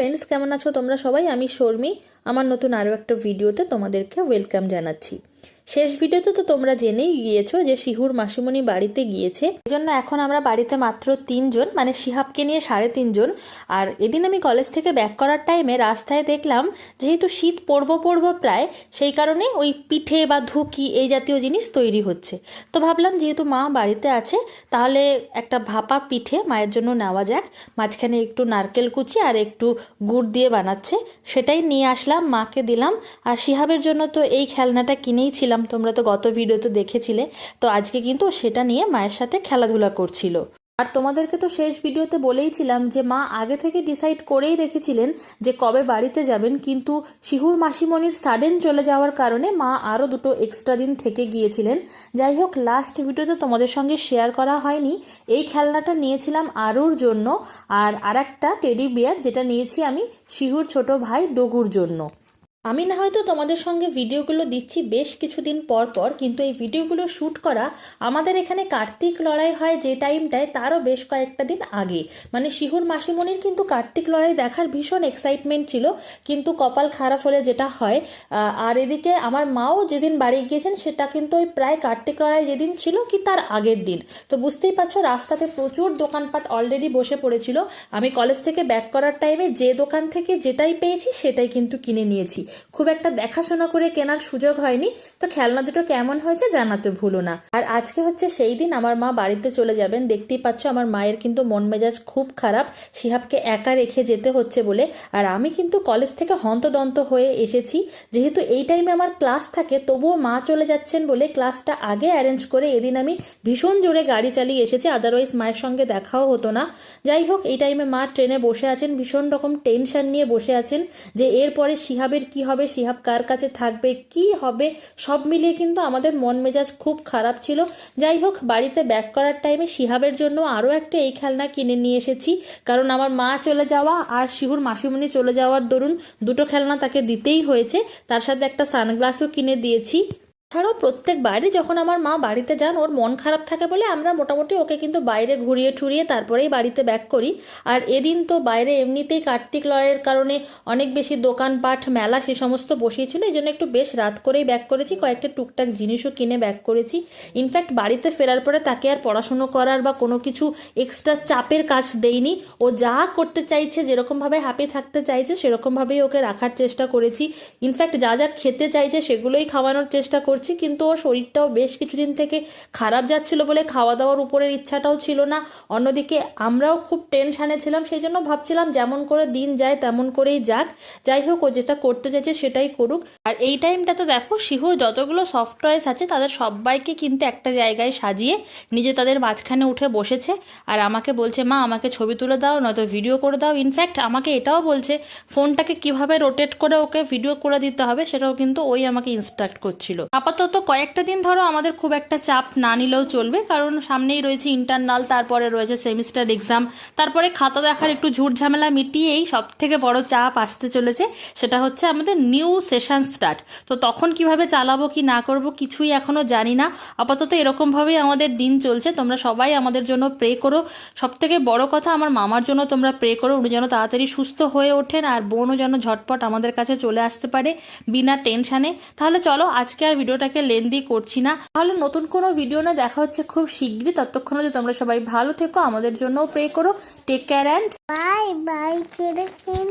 Friends কেমন আছো তোমরা সবাই? আমি শর্মি। আমার নতুন আরও একটা ভিডিওতে তোমাদেরকে ওয়েলকাম জানাচ্ছি। শেষ ভিডিওতে তো তোমরা জেনেই গিয়েছো যে শিহুর মাসিমণি বাড়িতে গিয়েছে। এই জন্য এখন আমরা বাড়িতে মাত্র তিনজন মানে শিহাবকে নিয়ে সাড়ে তিনজন। আর এদিন আমি কলেজ থেকে ব্যাক করার টাইমে রাস্তায় দেখলাম, যেহেতু শীত পড়ব পড়ব প্রায়, সেই কারণে ওই পিঠে বা ধুকি এই জাতীয় জিনিস তৈরি হচ্ছে। তো ভাবলাম যেহেতু মা বাড়িতে আছে, তাহলে একটা ভাপা পিঠে মায়ের জন্য নেওয়া যাক। মাঝখানে একটু নারকেল কুচি আর একটু গুড় দিয়ে বানাচ্ছে। সেটাই নিয়ে আসলাম, মাকে দিলাম। আর শিহাবের জন্য তো এই খেলনাটা কিনেই ছিলাম, তোমরা তো গত ভিডিওতে দেখেছিলে। তো আজকে কিন্তু সেটা নিয়ে মায়ের সাথে খেলাধুলা করছিল। আর তোমাদেরকে তো শেষ ভিডিওতে বলেইছিলাম যে মা আগে থেকে ডিসাইড করেই রেখেছিলেন যে কবে বাড়িতে যাবেন, কিন্তু শিহুর মাসিমণির সাডেন চলে যাওয়ার কারণে মা আরও দুটো এক্সট্রা দিন থেকে গিয়েছিলেন। যাই হোক লাস্ট ভিডিওতে তোমাদের সঙ্গে শেয়ার করা হয়নি। এই খেলনাটা নিয়েছিলাম আরুর জন্য। আর আরেকটা টেডি বিয়ার যেটা নিয়েছি আমি শিহুর ছোট ভাই ডগুর জন্য। আমি না হয়তো তোমাদের সঙ্গে ভিডিওগুলো দিচ্ছি বেশ কিছুদিন পর পর, কিন্তু এই ভিডিওগুলো শ্যুট করা আমাদের এখানে কার্তিক লড়াই হয় যে টাইমটায়, তারও বেশ কয়েকটা দিন আগে। মানে শিহুর মাসিমণির কিন্তু কার্তিক লড়াই দেখার ভীষণ এক্সাইটমেন্ট ছিল, কিন্তু কপাল খারাপ হলে যেটা হয় আর এদিকে আমার মাও যেদিন বাড়ি গিয়েছেন, সেটা কিন্তু ওই প্রায় কার্তিক লড়াই যেদিন ছিল কি তার আগের দিন। তো বুঝতেই পারছ, রাস্তাতে প্রচুর দোকানপাট অলরেডি বসে পড়েছিল। আমি কলেজ থেকে ব্যাক করার টাইমে যে দোকান থেকে যেটাই পেয়েছি, সেটাই কিন্তু কিনে নিয়েছি। খুব একটা দেখাশোনা করে কেনার সুযোগ হয়নি। তো খেলনা দুটো কেমন হয়েছে জানাতে ভুলো না। আর আজকে হচ্ছে সেই দিন আমার মা বাড়িতে চলে যাবেন। দেখতেই পাচ্ছ আমার মায়ের কিন্তু মন মেজাজ খুব খারাপ। শিহাবকে একা রেখে যেতে হচ্ছে বলে। আর আমি কিন্তু কলেজ থেকে হন্তদন্ত হয়ে এসেছি। যেহেতু এই টাইমে আমার ক্লাস থাকে, তবুও মা চলে যাচ্ছেন বলে ক্লাসটা আগে অ্যারেঞ্জ করে এদিন আমি ভীষণ জোরে গাড়ি চালিয়ে এসেছি। আদারওয়াইজ মায়ের সঙ্গে দেখাও হতো না। যাই হোক, এই টাইমে মা ট্রেনে বসে আছেন। ভীষণ রকম টেনশন নিয়ে বসে আছেন যে এরপরে শিহাবের কি হবে, শিহাব কার কাছে থাকবে, কি হবে, সব মিলিয়ে কিন্তু আমাদের মন মেজাজ খুব খারাপ ছিল। যাই হোক, বাড়িতে ব্যাক করার টাইমে শিহাবের জন্য আরও একটা এই খেলনা কিনে নিয়ে এসেছি। কারণ আমার মা চলে যাওয়া আর শিহুর মাসিমণি চলে যাওয়ার দরুন দুটো খেলনা তাকে দিতেই হয়েছে। তার সাথে একটা সানগ্লাসও কিনে দিয়েছি। ছাড়াও প্রত্যেকবারই যখন আমার মা বাড়িতে যান, ওর মন খারাপ থাকে বলে আমরা মোটামুটি ওকে কিন্তু বাইরে ঘুরিয়ে ঠুরিয়ে তারপরেই বাড়িতে ব্যাক করি। আর এদিন তো বাইরে এমনিতেই কার্তিক লড়াইয়ের কারণে অনেক বেশি দোকানপাট, মেলা সে সমস্ত বসিয়েছিল, এই জন্য একটু বেশ রাত করেই ব্যাক করেছি, কয়েকটা টুকটাক জিনিসও কিনে ব্যাক করেছি। ইনফ্যাক্ট বাড়িতে ফেরার পরে তাকে আর পড়াশুনো করার বা কোনো কিছু এক্সট্রা চাপের কাজ দেইনি। ও যা করতে চাইছে, যেরকমভাবে হ্যাপি থাকতে চাইছে, সেরকমভাবেই ওকে রাখার চেষ্টা করেছি। ইনফ্যাক্ট যা যা খেতে চাইছে, সেগুলোই খাওয়ানোর চেষ্টা করছি। কিন্তু ওর শরীরটাও বেশ কিছুদিন থেকে খারাপ যাচ্ছিল বলে খাওয়া দাওয়ার উপরের ইচ্ছাটাও ছিল না। অন্যদিকে আমরাও খুব টেনশানে ছিলাম, সেই জন্য ভাবছিলাম যেমন করে দিন যায় তেমন করেই যাক। যাই হোক, ও যেটা করতে চাইছে সেটাই করুক। আর এই টাইমটাতে দেখো, শিহুর যতগুলো সফট টয়েস আছে, তাদের সবাইকে কিন্তু একটা জায়গায় সাজিয়ে নিজে তাদের মাঝখানে উঠে বসেছে। আর আমাকে বলছে, মা, আমাকে ছবি তুলে দাও, নয়তো ভিডিও করে দাও। ইনফ্যাক্ট আমাকে এটাও বলছে, ফোনটাকে কীভাবে রোটেট করে ওকে ভিডিও করে দিতে হবে, সেটাও কিন্তু ওই আমাকে ইনস্ট্রাক্ট করছিল। আপাতত কয়েকটা দিন ধরো আমাদের খুব একটা চাপ না নিলেও চলবে, কারণ সামনেই রয়েছে ইন্টারনাল তারপরে রয়েছে সেমিস্টার এক্সাম তারপরে খাতা দেখার একটু ঝুট ঝামেলা মিটিয়েই সব থেকে বড় চাপ আসতে চলেছে, সেটা হচ্ছে আমাদের নিউ সেশন স্টার্ট তো তখন কীভাবে চালাবো কি না করব কিছুই এখনও জানি না, আপাতত এরকমভাবেই আমাদের দিন চলছে, তোমরা সবাই আমাদের জন্য প্রে করো। সব থেকে বড় কথা, আমার মামার জন্য তোমরা প্রে করো, উনি যেন তাড়াতাড়ি সুস্থ হয়ে ওঠেন, আর বোনও যেন ঝটপট আমাদের কাছে চলে আসতে পারে বিনা টেনশানে তাহলে চলো, আজকে আর ভিডিওটাকে লেন্দি করছি না। তাহলে নতুন কোনো ভিডিও না দেখা হচ্ছে খুব শীঘ্রই। ততক্ষণ যে তোমরা সবাই ভালো থেকো, আমাদের জন্য প্রে করো। Take care and bye children.